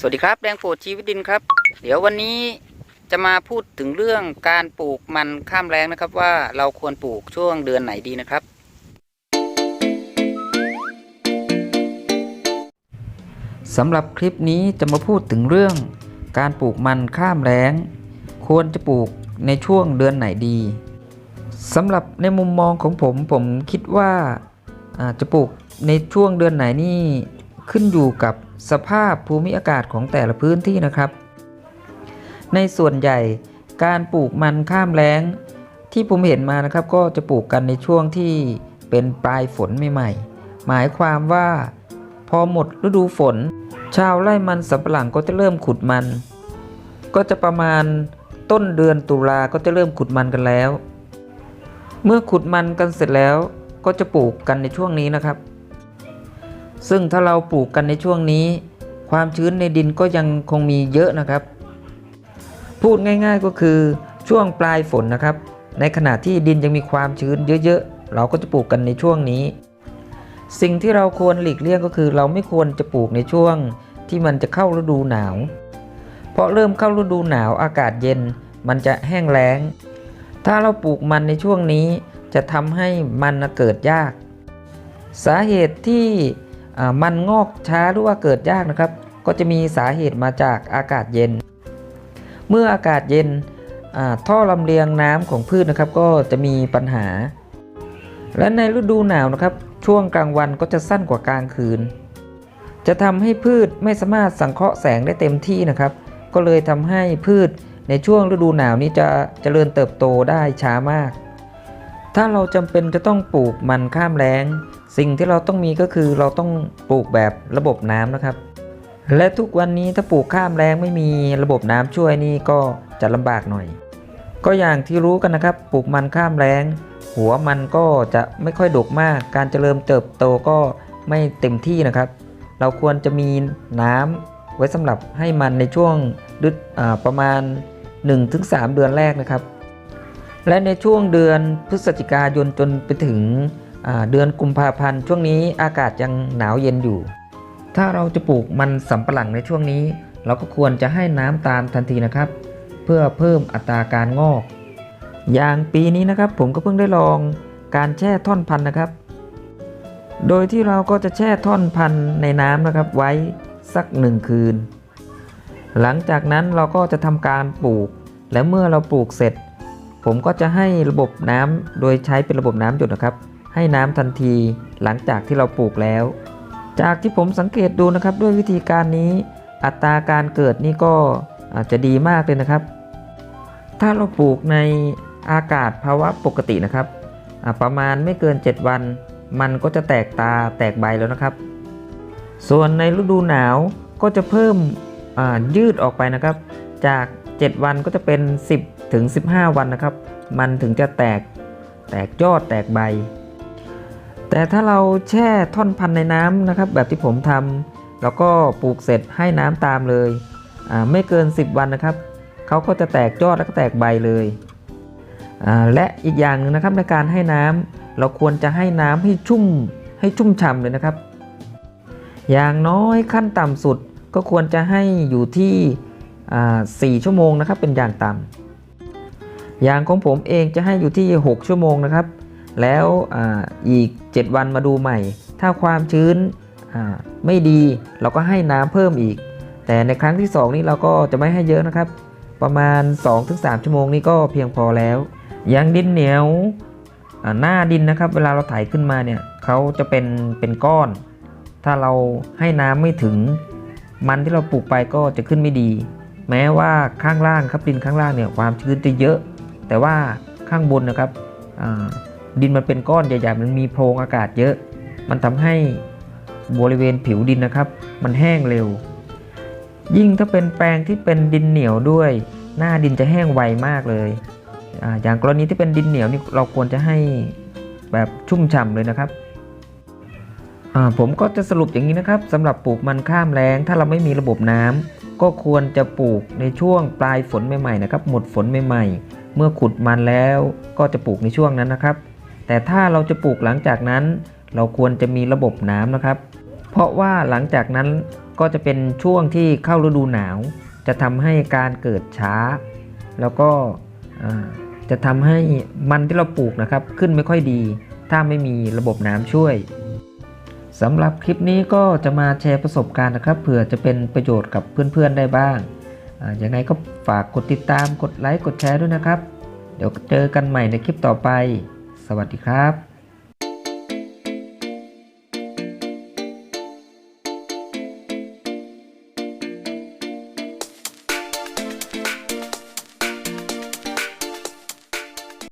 สวัสดีครับแดงโฟดชีวิตดินครับ เดี๋ยววันนี้จะมาพูดถึงเรื่องการปลูกมันข้ามแรงนะครับว่าเราควรปลูกช่วงเดือนไหนดีนะครับ สำหรับคลิปนี้จะมาพูดถึงเรื่อง การปลูกมันข้ามแล้งควรจะปลูกในช่วงเดือนไหนดีสำหรับในมุมมองของผมผมคิดว่าจะปลูกในช่วงเดือนไหนนี่ ขึ้นอยู่กับสภาพภูมิอากาศของแต่ละพื้นที่นะครับ ในส่วนใหญ่การปลูกมันข้ามแล้ง ที่ผมเห็นมานะครับ ก็จะปลูกกันในช่วงที่เป็นปลายฝนใหม่ๆ หมายความว่าพอหมดฤดูฝน ชาวไร่มันสำปะหลังก็จะเริ่มขุดมัน ก็จะประมาณต้นเดือนตุลาก็จะเริ่มขุดมันกันแล้ว เมื่อขุดมันกันเสร็จแล้วก็จะปลูกกันในช่วงนี้นะครับ ซึ่งถ้าเราปลูกกันในช่วงนี้ ความชื้นในดินก็ยังคงมีเยอะนะครับ พูดง่ายๆก็คือช่วงปลายฝนนะครับ ในขณะที่ดินยังมีความชื้นเยอะๆ เราก็จะปลูกกันในช่วงนี้ สิ่งที่เราควรหลีกเลี่ยงก็คือ เราไม่ควรจะปลูกในช่วงที่มันจะเข้าฤดูหนาว เพราะเริ่มเข้าฤดูหนาวอากาศเย็น มันจะแห้งแล้ง ถ้าเราปลูกมันในช่วงนี้จะทำให้มันเกิดยาก สาเหตุที่ มันงอกช้าหรือว่าเกิดยากนะครับ ก็จะมีสาเหตุมาจากอากาศเย็น เมื่ออากาศเย็นท่อลำเลียงน้ำของพืชนะครับ ก็จะมีปัญหา และในฤดูหนาวนะครับ ช่วงกลางวันก็จะสั้นกว่ากลางคืน จะทำให้พืชไม่สามารถสังเคราะห์แสงได้เต็มที่นะครับ ก็เลยทำให้พืชในช่วงฤดูหนาวนี้จะเจริญเติบโตได้ช้ามาก ถ้าเราจำเป็นจะต้องปลูกมันข้ามแล้ง สิ่งที่เราต้องมีก็คือเราต้องปลูกแบบระบบน้ำนะครับ และทุกวันนี้ถ้าปลูกข้ามแล้งไม่มีระบบน้ำช่วยนี่ก็จะลำบากหน่อย ก็อย่างที่รู้กันนะครับ ปลูกมันข้ามแล้ง หัวมันก็จะไม่ค่อยดกมาก การเจริญเติบโตก็ไม่เต็มที่นะครับ เราควรจะมีน้ำไว้สำหรับให้มันในช่วงฤดูอ่าประมาณ 1-3 เดือนแรกนะครับ และในช่วงเดือนพฤศจิกายนจนไปถึงเดือนกุมภาพันธ์ช่วงนี้อากาศยังหนาวเย็นอยู่ ถ้าเราจะปลูกมันสำปะหลังในช่วงนี้ เราก็ควรจะให้น้ำตามทันทีนะครับ เพื่อเพิ่มอัตราการงอก อย่างปีนี้นะครับผมก็เพิ่งได้ลองการแช่ท่อนพันธุ์นะครับ โดยที่เราก็จะแช่ท่อนพันธุ์ในน้ำนะครับไว้สักหนึ่งคืน หลังจากนั้นเราก็จะทำการปลูก และเมื่อเราปลูกเสร็จ ผมก็จะให้ระบบน้ำโดยใช้เป็นระบบน้ำหยดนะครับ ให้น้ำทันทีหลังจากที่เราปลูกแล้ว จากที่ผมสังเกตดูนะครับด้วยวิธีการนี้ อัตราการเกิดนี่ก็อาจจะดีมากเลยนะครับ ถ้าเราปลูกในอากาศภาวะปกตินะครับ ประมาณไม่เกิน 7 วัน มันก็จะแตกตาแตกใบแล้วนะครับ ส่วนในฤดูหนาวก็จะเพิ่มยืดออกไปนะครับ จาก 7 วันก็จะเป็น 10 ถึง 15 วันนะครับ มันถึงจะแตกแตกยอดแตกใบ แต่ถ้าเราแช่ท่อนพันในน้ำนะครับ แบบที่ผมทำแล้วก็ปลูกเสร็จให้น้ำตามเลยอ่าไม่เกิน 10 วันนะครับเขาก็จะแตกยอดแล้วก็แตกใบเลยอ่าและอีกอย่างหนึงนะครับในการให้น้ำเราควรจะให้น้ำให้ชุ่มให้ชุ่มฉ่ำเลยนะครับ อย่างน้อยขั้นต่ำสุดก็ควรจะให้อยู่ที่อ่า4ชั่วโมงนะครับเป็นอย่างต่ำ อย่างของผมเองจะให้อยู่ที่ 6 ชั่วโมงนะครับ แล้วออีก 7 วันมาดูใหม่ ถ้าความชื้นไม่ดีเราก็ให้น้ำเพิ่มอีก แต่ในครั้งที่ 2 นี้เราก็จะไม่ให้เยอะนะครับ ประมาณ 2-3 ชั่วโมงนี้ก็เพียงพอแล้ว อย่างดินเหนียวหน้าดินนะครับเวลาเราไถขึ้นมาเนี่ยเขาจะเป็นเป็นก้อน ถ้าเราให้น้ำไม่ถึง มันที่เราปลูกไปก็จะขึ้นไม่ดี แม้ว่าข้างล่างครับดินข้างล่างเนี่ยความชื้นจะเยอะ แต่ว่าข้างบนนะครับดินมันเป็นก้อนใหญ่ๆมันมีโพรงอากาศเยอะ มันทำให้บริเวณผิวดินนะครับ มันแห้งเร็ว ยิ่งถ้าเป็นแปลงที่เป็นดินเหนียวด้วย หน้าดินจะแห้งไวมากเลยออย่างกรณีที่เป็นดินเหนียวนี่เราควรจะให้แบบชุ่มฉ่ำเลยนะครับผมก็จะสรุปอย่างนี้นะครับสำหรับปลูกมันข้ามแล้ง ถ้าเราไม่มีระบบน้ำก็ควรจะปลูกในช่วงปลายฝนใหม่ๆนะครับ หมดฝนใหม่ๆ เมื่อขุดมันแล้วก็จะปลูกในช่วงนั้นนะครับ แต่ถ้าเราจะปลูกหลังจากนั้น เราควรจะมีระบบน้ำนะครับ เพราะว่าหลังจากนั้นก็จะเป็นช่วงที่เข้าฤดูหนาว จะทำให้การเกิดช้า แล้วก็จะทำให้มันที่เราปลูกนะครับ ขึ้นไม่ค่อยดี ถ้าไม่มีระบบน้ำช่วยสำหรับคลิปนี้ก็จะมาแชร์ประสบการณ์นะครับเผื่อจะเป็นประโยชน์กับเพื่อนๆได้บ้าง อ่ายังไงก็ฝากกดติดตามกดไลค์กดแชร์ด้วยนะครับ เดี๋ยวเจอกันใหม่ในคลิปต่อไป สวัสดีครับ